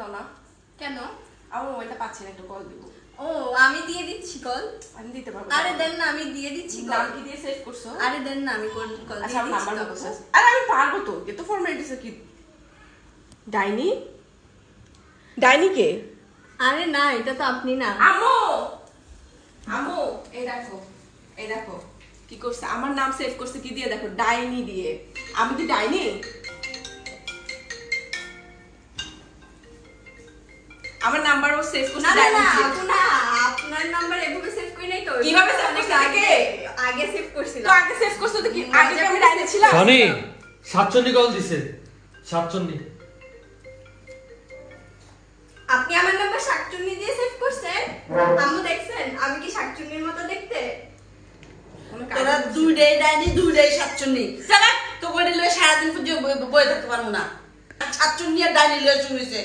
দাও না। কেন? আমার মোবাইলটা পাচ্ছি না একটু কল দিব। ও আমি দিয়ে দিচ্ছি কল আমি দিতে পারব আরে দেন না আমি দিয়ে দিচ্ছি কল কি দিয়ে সেভ করছ? আরে দেন না আমি কল কল আচ্ছা দিয়ে নাম্বার আরে আমি পারব তো। এত ফর্মালিটিস কি? ডাইনি? ডাইনি কে? আরে না এটা তো আপনি না। আমো আমো এই দেখো এই দেখো কি করছে? আমার নাম সেভ করছে কি দিয়ে দেখো? ডাইনি দিয়ে। আমি কি ডাইনি? আমার নাম্বার ও সেভ করছে না না না আপু না আপনার নাম্বার এভাবে সেভ করি নাই তো কীভাবে অনেক করছে আগে আগে? সেভ তো আগে সেভ করছ তো কি? আগে আমি ডাইনি ছিলাম। সনি সাতচন্নি কল দিছে সাতচন্নি আপনি আমার নাম্বার শাকচুন্নি দিয়ে সেভ করছেন? আম্মু দেখছেন? আমি কি শাকচুন্নির মতো দেখতে? আমি তোরা করছি। দুই ডে ডাইনি দুই ডে সাতচন্নি চালা তো বলে লয়ে সারাদিন পর্যন্ত বই বই থাকতে পারব না। সাতচন্নি আর ডাইনি লয়ে শুনেছে